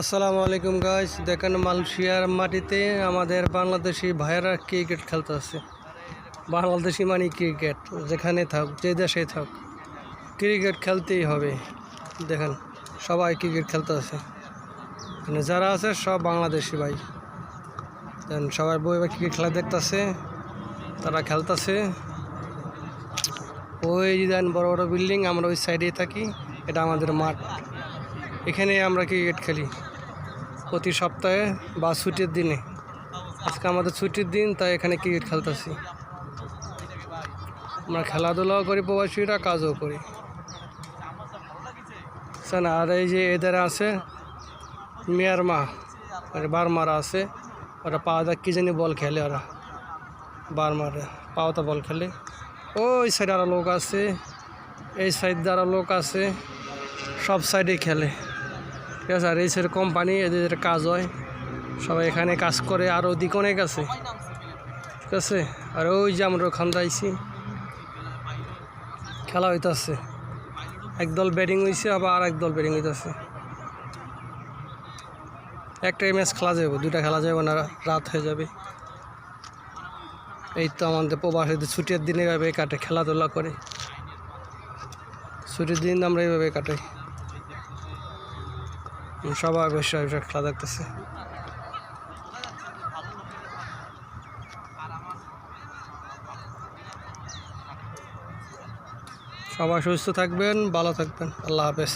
আসসালামু আলাইকুম গাইস দেখেন মালয়েশিয়ার মাটিতে আমাদের বাংলাদেশি ভাইয়েরা ক্রিকেট খেলতেছে। বাংলাদেশি মানে ক্রিকেট যেখানে থাক, যে দেশে থাক। ক্রিকেট খেলতেই হবে। দেখেন, সবাই ক্রিকেট খেলতেছে। মানে যারা আছে, সব বাংলাদেশি ভাই। দেখেন, সবাই বই বই ক্রিকেট খেলা দেখতেছে, তারা খেলতেছে। ওই যে দেখেন, বড় বড় বিল্ডিং আমরা ওই সাইডেই থাকি। এটা আমাদের মাঠ। এখানে আমরা ক্রিকেট খেলি প্রতি সপ্তাহে বা ছুটির দিনে। আজকে আমাদের ছুটির দিন, তাই এখানে ক্রিকেট খেলতেছি। আমরা খেলাধুলাও করি, প্রবাসীরা কাজও করি। শোন, আর এই যে এদের আছে মিয়ারমা মানে বারমারা আছে, ওরা পাওয়া কি জানি বল খেলে ওরা। বারমারে পাওয়াতা বল খেলে। ওই সাইডে আরও লোক আছে, এই সাইড আরও লোক আছে, সব সাইডে খেলে। ঠিক আছে, আর এই সাইড কোম্পানি এদের কাজ হয়। সবাই এখানে কাজ করে, আর ওদিক অনেক আছে। ঠিক আছে, আর ওই যে আমরা ওখান আইছি। খেলা হইতেছে। একদল ব্যাটিং হয়েছে আবার আর একদল ব্যাটিং হইতেছে। একটা ম্যাচ খেলা যাবে দুটা খেলা যাবে না, রাত হয়ে যাবে। এই তো আমাদের প্রবাসীদের ছুটির দিনে এভাবে কাটে, খেলাধুলা করে। ছুটির দিন আমরা এইভাবে কাটাই। সবাই বসে খেলা দেখতেছে। সবাই সুস্থ থাকবেন ভালো থাকবেন। আল্লাহ হাফেজ।